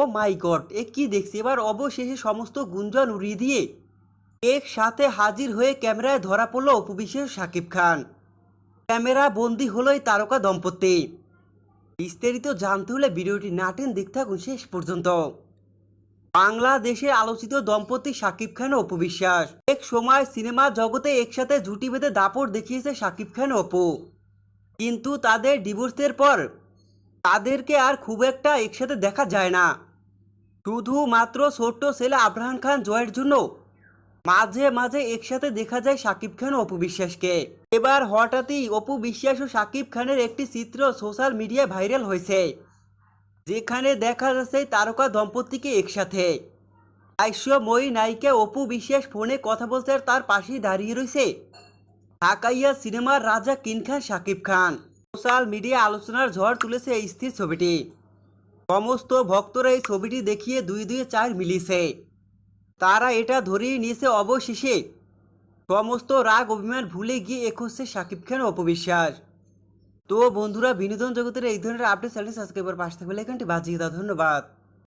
ও মাই god, এ কি দেখছি? এবার অবশেষে সমস্ত গুঞ্জন উড়িয়ে দিয়ে একসাথে হাজির হয়ে ক্যামেরায় ধরা পড়ল অপবিশ্বাস শাকিব খান। ক্যামেরা বন্দি হলো এই তারকা দম্পতি। বিস্তারিত জানতে হলে ভিডিওটি নাটেন দেখতে থাকুন শেষ পর্যন্ত। বাংলাদেশের আলোচিত দম্পতি শাকিব খান ও অপু বিশ্বাস এক সময় সিনেমা জগতে একসাথে জুটি বেঁধে দাপট দেখিয়েছে শাকিব খান অপু। কিন্তু তাদের ডিভোর্সের পর তাদেরকে আর খুব একটা একসাথে দেখা যায় না। শুধুমাত্র ছোট্ট ছেলে আব্রাহাম খান, জয়ের জন্য। মাঝে মাঝে একসাথে দেখা যায় শাকিব খান অপু বিশ্বাসকে। এবার হঠাৎই অপু বিশ্বাস ও শাকিব খানের একটি চিত্র সোশ্যাল মিডিয়ায় ভাইরাল হয়েছে, যেখানে দেখা যাচ্ছে তারকা দম্পতিকে একসাথে। আইশ্বময়ী নায়িকা অপু বিশ্বাস ফোনে কথা আর তার পাশেই দাঁড়িয়ে রয়েছে। ঢাকাইয়া সিনেমার রাজা king Khan, Shakib Khan. Social media আলোচনার ঝড় তুলেছে এই স্থির ছবিটি। সমস্ত ভক্তরা এই ছবিটি দেখিয়ে দুই দুই চার মিলিছে। তারা এটা ধরিয়ে নিয়েছে অবশেষে। সমস্ত রাগ, অভিমান ভুলে গিয়ে এক হচ্ছে সাকিব খান অপবিশ্বাস। তো বন্ধুরা, বিনোদন জগতের এই ধরনের আপডেট চ্যানেল সাবস্ক্রাইবার পাশে থাকবে এখানটি বাজিয়ে দাও। ধন্যবাদ।